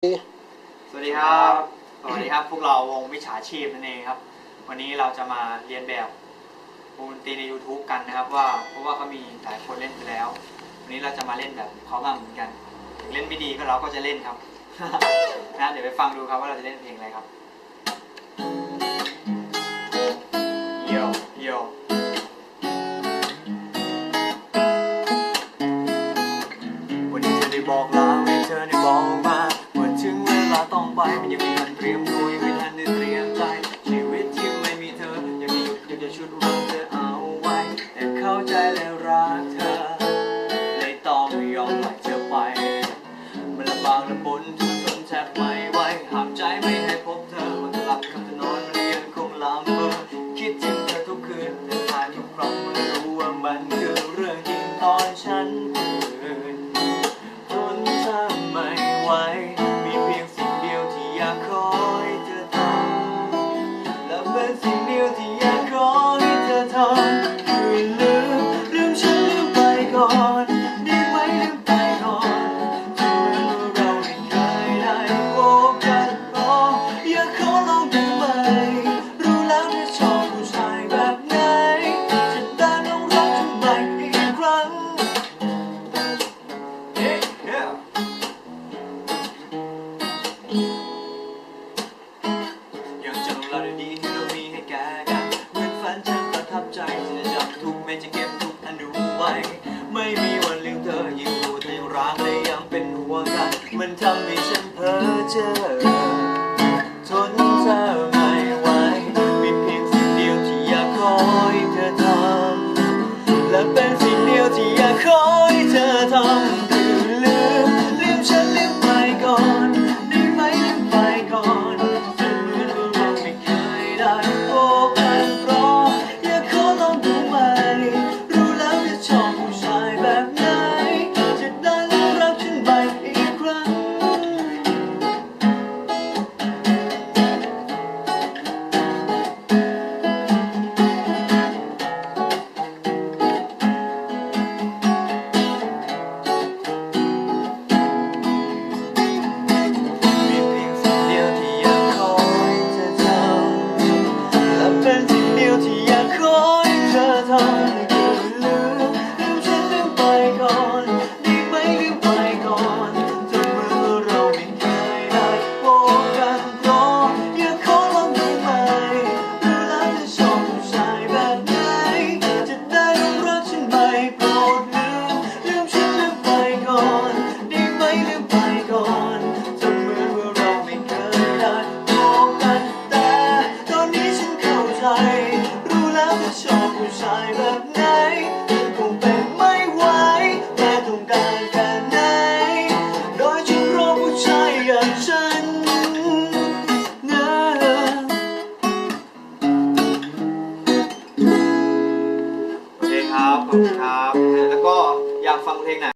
สวัสดีครับ สวัสดีครับ พวกเราวงวิชาชีพนั่นเองครับ วันนี้เราจะมาเรียนแบบวงดนตรีใน YouTube กันนะครับ ว่าเพราะว่าเขามีหลายคนเล่นไปแล้ว วันนี้เราจะมาเล่นแบบเขาบ้างเหมือนกัน ถึงเล่นไม่ดีก็เราก็จะเล่นครับ นะเดี๋ยวไปฟังดูครับว่าเราจะเล่นเพลงอะไรครับ บไม่ไหวห้ามใจไม่ให้พบเธอมันจะหลับคำจะนอนมันยังคงลำเบอคิดถึงเธอทุกคืนแต่ทายทุกครั้งเมื่อรู้ว่ามันคือเรื่องจริงตอนฉันตื่นทนเธอไม่ไหวมีเพียงสิ่งเดียวที่อยากขอให้เธอทำและเป็นสิ่งเดียวที่อยาก มันทำให้ ดลืมลืมฉันลืมไปก่อนได้ไหมลืมไปก่อนจนเหมือนว่าเราไม่เคยได้พบกันแต่ตอนนี้ฉันเข้าใจ รู้แล้วว่าชอบผู้ชายแบบไหนคงเป็นไม่ไหวแค่ต้องการแค่ไหนโดยฉันรอผู้ชายอย่างฉันนะโอเคครับขอบคุณครับ แล้ว